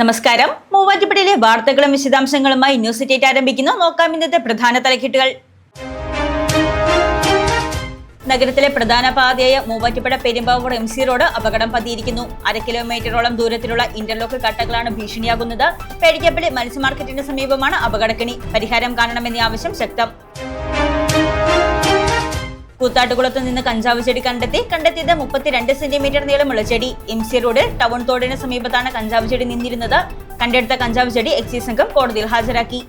നമസ്കാരം. മൂവാറ്റുപുഴയിലെ വാർത്തകളും വിശദാംശങ്ങളുമായി ന്യൂസ് ഡേറ്റ് ആരംഭിക്കുന്നു. നോക്കാം ഇന്നത്തെ പ്രധാന തലക്കെട്ടുകൾ. നഗരത്തിലെ പ്രധാന പാതയായ Muvattupuzha Perumbavoor M C road അപകടം പതിയിരിക്കുന്നു. അര കിലോമീറ്ററോളം ദൂരത്തിലുള്ള ഇന്റർലോക്ക് കട്ടകളാണ് ഭീഷണിയാകുന്നത്. പേടിക്കപ്പള്ളി മത്സ്യ മാർക്കറ്റിന് സമീപമാണ് അപകടക്കിണി. പരിഹാരം കാണണമെന്ന ആവശ്യം ശക്തം. കൂത്താട്ടുകുളത്ത് നിന്ന് കഞ്ചാവ് ചെടി കണ്ടെത്തി. കണ്ടെത്തിയത് മുപ്പത്തിരണ്ട് സെന്റിമീറ്റർ നീളമുള്ള ചെടി. എം സി റോഡ് ടൗൺ തോടിന് സമീപത്താണ് കഞ്ചാവ് ചെടി നിന്നിരുന്നത്. കണ്ടെടുത്ത കഞ്ചാവ് ചെടി എക്സൈസ് സംഘം കോടതിയിൽ ഹാജരാക്കി.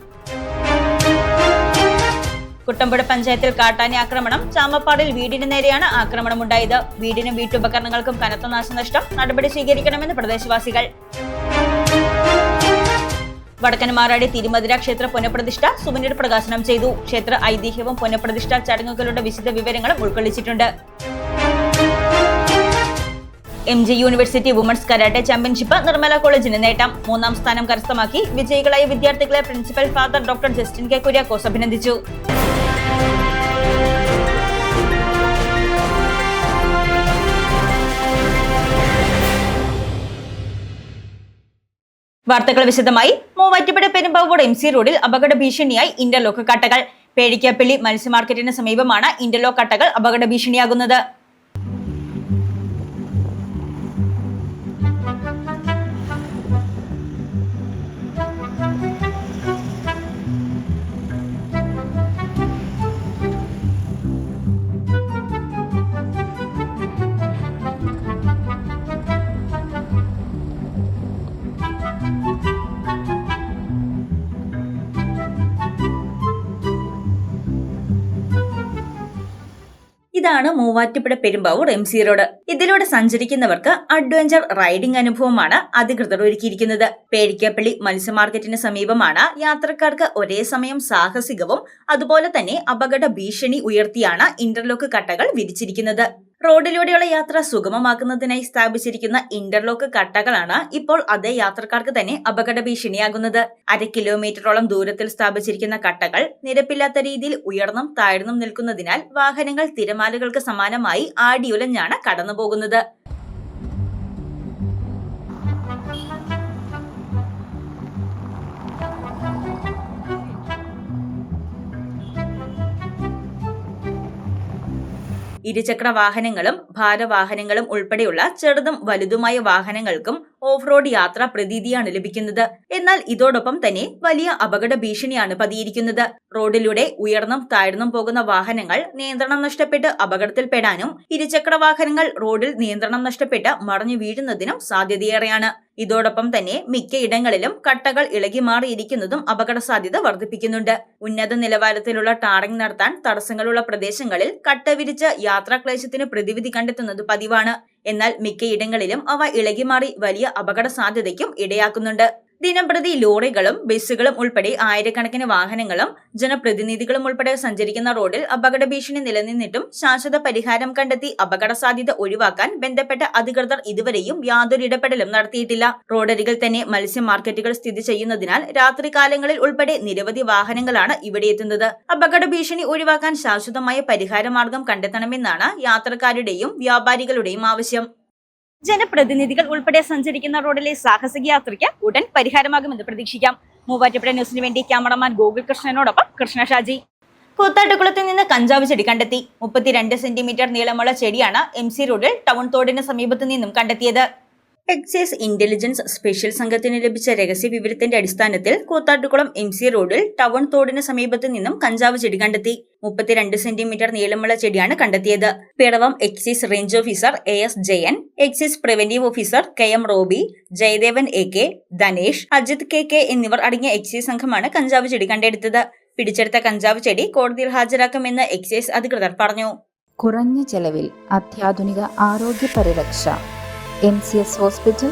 കുട്ടമ്പുഴ പഞ്ചായത്തിൽ കാട്ടാനി ആക്രമണം. ചാമപ്പാടിൽ വീടിന് നേരെയാണ് ആക്രമണം ആക്രമണമുണ്ടായത്. വീടിനും വീട്ടുപകരണങ്ങൾക്കും കനത്ത നാശനഷ്ടം. നടപടി സ്വീകരിക്കണമെന്ന് പ്രദേശവാസികൾ. വടക്കൻ മാറാടി തിരുമധുര ക്ഷേത്ര പുനഃപ്രതിഷ്ഠ സുമനീർ പ്രകാശനം ചെയ്തു. ക്ഷേത്ര ഐതിഹ്യവും പുനഃപ്രതിഷ്ഠ ചടങ്ങുകളുടെ വിശദ വിവരങ്ങളും ഉൾക്കൊള്ളിച്ചിട്ടുണ്ട്. M G university women's karate championship Nirmala കോളേജിന് നേട്ടം. മൂന്നാം സ്ഥാനം കരസ്ഥമാക്കി വിജയികളായ വിദ്യാർത്ഥികളെ principal father doctor Justin K Kuriakose അഭിനന്ദിച്ചു. വാർത്തകൾ വിശദമായി. മൂവാറ്റുപുഴ പെരുമ്പാവൂട് എം സി റോഡിൽ അപകട ഭീഷണിയായി ഇന്റർലോക്ക് കട്ടകൾ. പേടിക്കാപ്പള്ളി മത്സ്യ മാർക്കറ്റിന് സമീപമാണ് ഇന്റർലോക്ക് കട്ടകൾ അപകട ഭീഷണിയാകുന്നത്. ഇതാണ് Muvattupuzha Perumbavoor M C road ഇതിലൂടെ സഞ്ചരിക്കുന്നവർക്ക് അഡ്വഞ്ചർ റൈഡിംഗ് അനുഭവമാണ് അധികൃതർ ഒരുക്കിയിരിക്കുന്നത്. പേടിക്കപ്പള്ളി മത്സ്യ മാർക്കറ്റിന് സമീപമാണ് യാത്രക്കാർക്ക് ഒരേ സമയം സാഹസികവും അതുപോലെ തന്നെ അപകട ഭീഷണി ഉയർത്തിയാണ് ഇന്റർലോക്ക് കട്ടകൾ വിരിച്ചിരിക്കുന്നത്. റോഡിലൂടെയുള്ള യാത്ര സുഗമമാക്കുന്നതിനായി സ്ഥാപിച്ചിരിക്കുന്ന ഇന്റർലോക്ക് കട്ടകളാണ് ഇപ്പോൾ അതേ യാത്രക്കാർക്ക് തന്നെ അപകട ഭീഷണിയാകുന്നത് അര കിലോമീറ്ററോളം ദൂരത്തിൽ സ്ഥാപിച്ചിരിക്കുന്ന കട്ടകൾ നിരപ്പില്ലാത്ത രീതിയിൽ ഉയർന്നും താഴ്ന്നും നിൽക്കുന്നതിനാൽ വാഹനങ്ങൾ തിരമാലകൾക്ക് സമാനമായി ആടിയുലഞ്ഞാണ് കടന്നുപോകുന്നത്. ഇരുചക്ര വാഹനങ്ങളും ഭാരവാഹനങ്ങളും ഉൾപ്പെടെയുള്ള ചെറുതും വലുതുമായ വാഹനങ്ങൾക്കും ഓഫ് റോഡ് യാത്ര പ്രതീതിയാണ് ലഭിക്കുന്നത്. എന്നാൽ ഇതോടൊപ്പം തന്നെ വലിയ അപകട ഭീഷണിയാണ് പതിയിരിക്കുന്നത്. റോഡിലൂടെ ഉയർന്നും താഴ്ന്നും പോകുന്ന വാഹനങ്ങൾ നിയന്ത്രണം നഷ്ടപ്പെട്ട് അപകടത്തിൽപ്പെടാനും ഇരുചക്ര വാഹനങ്ങൾ റോഡിൽ നിയന്ത്രണം നഷ്ടപ്പെട്ട് മറഞ്ഞു വീഴുന്നതിനും സാധ്യതയേറെയാണ്. ഇതോടൊപ്പം തന്നെ മിക്ക ഇടങ്ങളിലും കട്ടകൾ ഇളകി മാറിയിരിക്കുന്നതും അപകട സാധ്യത വർദ്ധിപ്പിക്കുന്നുണ്ട്. ഉന്നത നിലവാരത്തിലുള്ള ടാറിംഗ് നടത്താൻ തടസ്സങ്ങളുള്ള പ്രദേശങ്ങളിൽ കട്ട വിരിച്ച് യാത്രാക്ലേശത്തിന് പ്രതിവിധി കണ്ടെത്തുന്നത് പതിവാണ്. എന്നാൽ മിക്കയിടങ്ങളിലും അവ ഇളകിമാറി വലിയ അപകട സാധ്യതയ്ക്കും ഇടയാക്കുന്നുണ്ട്. ദിനംപ്രതി ലോറികളും ബസ്സുകളും ഉൾപ്പെടെ ആയിരക്കണക്കിന് വാഹനങ്ങളും ജനപ്രതിനിധികളും ഉൾപ്പെടെ സഞ്ചരിക്കുന്ന റോഡിൽ അപകട ഭീഷണി നിലനിന്നിട്ടും ശാശ്വത പരിഹാരം കണ്ടെത്തി അപകട സാധ്യത ഒഴിവാക്കാൻ ബന്ധപ്പെട്ട അധികൃതർ ഇതുവരെയും യാതൊരു ഇടപെടലും നടത്തിയിട്ടില്ല. റോഡരികിൽ തന്നെ മത്സ്യ മാർക്കറ്റുകൾ സ്ഥിതി ചെയ്യുന്നതിനാൽ രാത്രികാലങ്ങളിൽ ഉൾപ്പെടെ നിരവധി വാഹനങ്ങളാണ് ഇവിടെ എത്തുന്നത്. അപകട ഭീഷണി ഒഴിവാക്കാൻ ശാശ്വതമായ പരിഹാര മാർഗം കണ്ടെത്തണമെന്നാണ് യാത്രക്കാരുടെയും വ്യാപാരികളുടെയും ആവശ്യം. ജനപ്രതിനിധികൾ ഉൾപ്പെടെ സഞ്ചരിക്കുന്ന റോഡിലെ സാഹസിക യാത്രയ്ക്ക് ഉടൻ പരിഹാരമാകുമെന്ന് പ്രതീക്ഷിക്കാം. മൂവാറ്റുപുഴ ന്യൂസിന് വേണ്ടി ക്യാമറമാൻ ഗോകുൽ കൃഷ്ണനോടൊപ്പം കൃഷ്ണ ഷാജി. കൂത്താട്ടുകുളത്ത് നിന്ന് കഞ്ചാവ് ചെടി കണ്ടെത്തി. മുപ്പത്തിരണ്ട് സെന്റിമീറ്റർ നീളമുള്ള ചെടിയാണ് എം സി റോഡിൽ ടൗൺ തോടിന് സമീപത്തു നിന്നും കണ്ടെത്തിയത്. എക്സൈസ് ഇന്റലിജൻസ് സ്പെഷ്യൽ സംഘത്തിന് ലഭിച്ച രഹസ്യ വിവരത്തിന്റെ അടിസ്ഥാനത്തിൽ കൂത്താട്ടുകുളം എം സി റോഡിൽ ടൗൺ തോടിന് സമീപത്ത് നിന്നും കഞ്ചാവ് ചെടി കണ്ടെത്തി. മുപ്പത്തിരണ്ട് സെന്റിമീറ്റർ നീളമുള്ള ചെടിയാണ് കണ്ടെത്തിയത്. Piravom excise range officer A S Jayan excise preventive officer K M Robi Jayadevan A K Dhanesh Ajith K K എന്നിവർ അടങ്ങിയ എക്സൈസ് സംഘമാണ് കഞ്ചാവ് ചെടി കണ്ടെടുത്തത്. പിടിച്ചെടുത്ത കഞ്ചാവ് ചെടി കോടതിയിൽ ഹാജരാക്കുമെന്ന് എക്സൈസ് അധികൃതർ പറഞ്ഞു. കുറഞ്ഞ ചെലവിൽ അത്യാധുനിക ആരോഗ്യ പരിരക്ഷ M C S hospital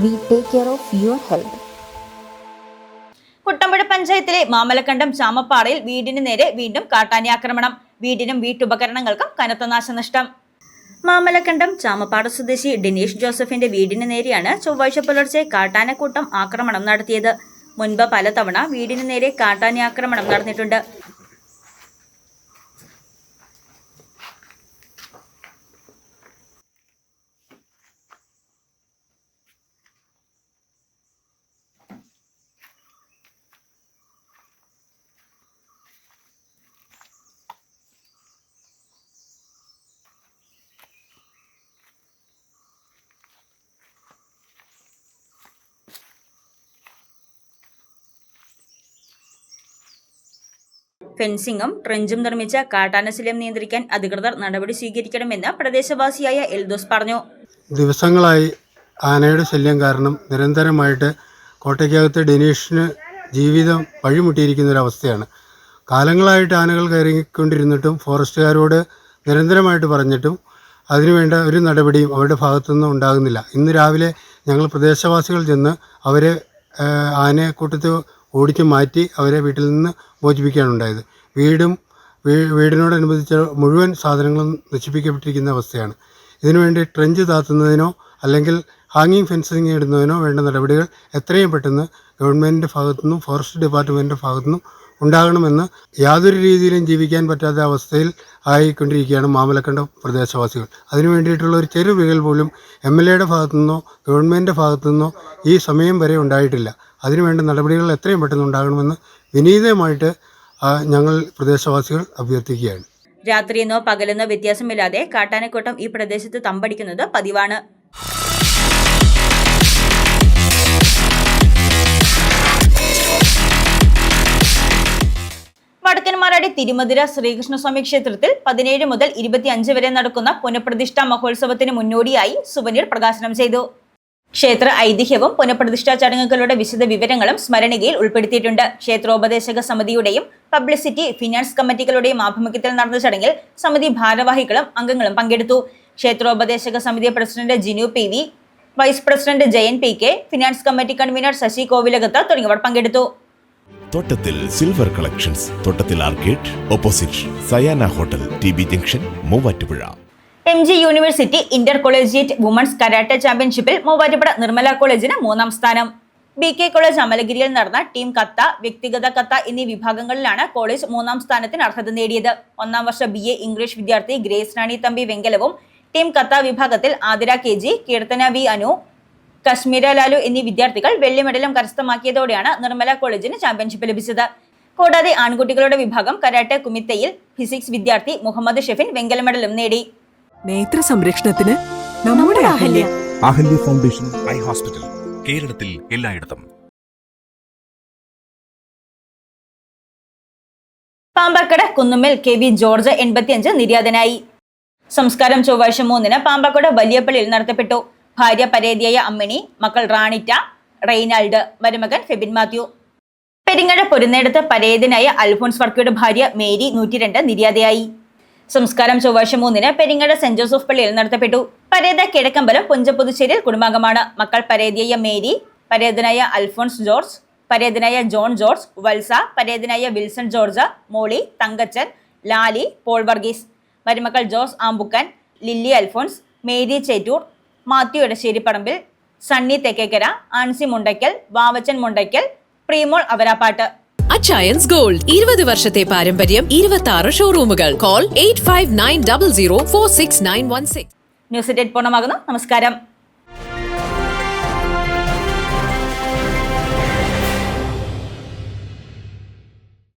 we take care of your health. Kuttampuzha പഞ്ചായത്തിലെ മാമലക്കണ്ടം ചാമപ്പാറയിൽ വീടിന് നേരെ വീണ്ടും കാട്ടാനി ആക്രമണം. വീടിനും വീട്ടുപകരണങ്ങൾക്കും കനത്ത നാശനഷ്ടം. മാമലക്കണ്ടം ചാമപ്പാട സ്വദേശി ഡെനീഷ് ജോസഫിന്റെ വീടിന് നേരെയാണ് ചൊവ്വാഴ്ച പുലർച്ചെ കാട്ടാനക്കൂട്ടം ആക്രമണം നടത്തിയത്. മുൻപ് പലതവണ വീടിന് നേരെ കാട്ടാനി ആക്രമണം നടന്നിട്ടുണ്ട്. ഫെൻസിംഗും ട്രെഞ്ചും നിർമ്മിച്ച കാട്ടാനശല്യം നിയന്ത്രിക്കാൻ അധികൃതർ നടപടി സ്വീകരിക്കണമെന്ന് പ്രദേശവാസിയായ എൽദോസ് പറഞ്ഞു. ദിവസങ്ങളായി ആനയുടെ ശല്യം കാരണം നിരന്തരമായിട്ട് കോട്ടയ്ക്കകത്ത് ഡെനീഷിന് ജീവിതം വഴിമുട്ടിയിരിക്കുന്ന ഒരു അവസ്ഥയാണ് കാലങ്ങളായിട്ട് ആനകൾ കയറിക്കൊണ്ടിരുന്നിട്ടും ഫോറസ്റ്റുകാരോട് നിരന്തരമായിട്ട് പറഞ്ഞിട്ടും അതിനുവേണ്ട ഒരു നടപടിയും അവരുടെ ഭാഗത്തുനിന്നും ഉണ്ടാകുന്നില്ല. ഇന്ന് രാവിലെ ഞങ്ങൾ പ്രദേശവാസികൾ ചെന്ന് അവരെ ആനയെ കൂട്ടത്ത് ഓടിച്ച് മാറ്റി അവരെ വീട്ടിൽ നിന്ന് മോചിപ്പിക്കുകയാണ് ഉണ്ടായത്. വീടും വീടിനോടനുബന്ധിച്ച മുഴുവൻ സാധനങ്ങളും നശിപ്പിക്കപ്പെട്ടിരിക്കുന്ന അവസ്ഥയാണ്. ഇതിനുവേണ്ടി ട്രെഞ്ച് താത്തുന്നതിനോ അല്ലെങ്കിൽ ഹാങ്ങിങ് ഫെൻസിങ് ഇടുന്നതിനോ വേണ്ട നടപടികൾ എത്രയും പെട്ടെന്ന് ഗവൺമെന്റിന്റെ ഭാഗത്തുനിന്നും ഫോറസ്റ്റ് ഡിപ്പാർട്ട്മെന്റിന്റെ ഭാഗത്തുനിന്നും ഉണ്ടാകണമെന്ന് യാതൊരു രീതിയിലും ജീവിക്കാൻ പറ്റാത്ത അവസ്ഥയിൽ ആയിക്കൊണ്ടിരിക്കുകയാണ് മാമലക്കണ്ട പ്രദേശവാസികൾ. അതിനു വേണ്ടിയിട്ടുള്ള ഒരു ചെറു വികൽ പോലും എം എൽ എയുടെ ഭാഗത്തുനിന്നോ ഗവൺമെന്റിന്റെ ഭാഗത്തുനിന്നോ ഈ സമയം വരെ ഉണ്ടായിട്ടില്ല. അതിനുവേണ്ട നടപടികൾ എത്രയും പെട്ടെന്ന് ഉണ്ടാകണമെന്ന് വിനീതമായിട്ട് ഞങ്ങൾ പ്രദേശവാസികൾ അഭ്യർത്ഥിക്കുകയാണ്. രാത്രിയെന്നോ പകലെന്നോ വ്യത്യാസമില്ലാതെ കാട്ടാനക്കൂട്ടം ഈ പ്രദേശത്ത് തമ്പടിക്കുന്നത് പതിവാണ്. വടക്കൻമാറാടി തിരുമതിര ശ്രീകൃഷ്ണസ്വാമി ക്ഷേത്രത്തിൽ പതിനേഴ് മുതൽ ഇരുപത്തിയഞ്ച് വരെ നടക്കുന്ന പുനഃപ്രതിഷ്ഠാ മഹോത്സവത്തിന് മുന്നോടിയായി സുവനീർ പ്രകാശനം ചെയ്തു. ക്ഷേത്ര ഐതിഹ്യവും പുനഃപ്രതിഷ്ഠാ ചടങ്ങുകളുടെ വിശദ വിവരങ്ങളും സ്മരണികയിൽ ഉൾപ്പെടുത്തിയിട്ടുണ്ട്. ക്ഷേത്രോപദേശക സമിതിയുടെയും പബ്ലിസിറ്റി ഫിനാൻസ് കമ്മിറ്റികളുടെയും ആഭിമുഖ്യത്തിൽ നടന്ന ചടങ്ങിൽ സമിതി ഭാരവാഹികളും അംഗങ്ങളും പങ്കെടുത്തു. ക്ഷേത്രോപദേശക സമിതി president Jinu P V vice president Jayan P K finance committee convener Sasi Kovilakathu തുടങ്ങിയവർ പങ്കെടുത്തു. Thottathil silver collections Thottathil arcade opposite Sayana hotel T B junction Muvattupuzha. M G university intercollegiate women's karate ചാമ്പ്യൻഷിപ്പിൽ മൂവാറ്റുപുഴ നിർമ്മല കോളേജിന് മൂന്നാം സ്ഥാനം. B K college അമലഗിരിയിൽ നടന്ന team കത്ത വ്യക്തിഗത കത്ത എന്നീ വിഭാഗങ്ങളിലാണ് college മൂന്നാം സ്ഥാനത്തിന് അർഹത നേടിയത്. ഒന്നാം വർഷ ബി എ ഇംഗ്ലീഷ് വിദ്യാർത്ഥി ഗ്രേസ് റാണി തമ്പി വെങ്കലവും ടീം കത്ത വിഭാഗത്തിൽ Athira K G Keerthana V Anu Kashmira Lalu എന്നീ വിദ്യാർത്ഥികൾ വെള്ളി മെഡലും കരസ്ഥമാക്കിയതോടെയാണ് നിർമ്മല കോളേജിന് ചാമ്പ്യൻഷിപ്പ് ലഭിച്ചത്. കൂടാതെ ആൺകുട്ടികളുടെ വിഭാഗം കരാട്ടെ കുമിത്തയിൽ ഫിസിക്സ് വിദ്യാർത്ഥി മുഹമ്മദ് ഷെഫിൻ വെങ്കല മെഡലും നേടി. നേത്ര സംരക്ഷണത്തിന് നമ്മുടെ Ahalya. Ahalya foundation eye hospital കേരളത്തിൽ എല്ലായിടത്തും. Pampakuda Kunnummal K V George എൺപത്തിയഞ്ച് നിര്യാതനായി. സംസ്കാരം ചൊവ്വാഴ്ച മൂന്നിന് പാമ്പാക്കട വലിയപ്പള്ളിയിൽ നടത്തപ്പെട്ടു. ഭാര്യ പരേതിയായ അമ്മിണി മക്കൾ റാണിറ്റ റെയ്നാൾഡ് മരുമകൻ ഫെബിൻ മാത്യു. പെരിങ്ങഴ പൊരുന്നേടത്ത് പരേതനായ അൽഫോൺസ് വർക്കിയുടെ ഭാര്യ മേരി നൂറ്റിരണ്ട് നിര്യാതയായി. സംസ്കാരം ചൊവ്വാഴ്ച മൂന്നിന് പെരിങ്ങഴ സെന്റ് ജോസഫ് പള്ളിയിൽ നടത്തപ്പെട്ടു. പരേത കിഴക്കമ്പലം പുഞ്ചപുതുശ്ശേരിയിൽ കുടുംബാംഗമാണ്. മക്കൾ പരേതിയായ മേരി പരേതനായ അൽഫോൺസ് ജോർജ് പരേതനായ ജോൺ ജോർജ് വത്സ പരേതനായ Wilson George Molly Thankachan Lali Paul Varghese. മരുമക്കൾ Jose Ambukkan lily Alphons Mary Chettoor Mathew Edasseriparambil Sunny Thekkekara Ancy Mundackal Vavachan Mundackal Premol അവരാപ്പാട്ട്. Achayans gold ഇരുപത് വർഷത്തെ പാരമ്പര്യം ഇരുപത്തി ആറ് ഷോറൂമുകൾ call eight five nine double zero four six nine one six news date പൂർണമാകുന്നു. നമസ്കാരം.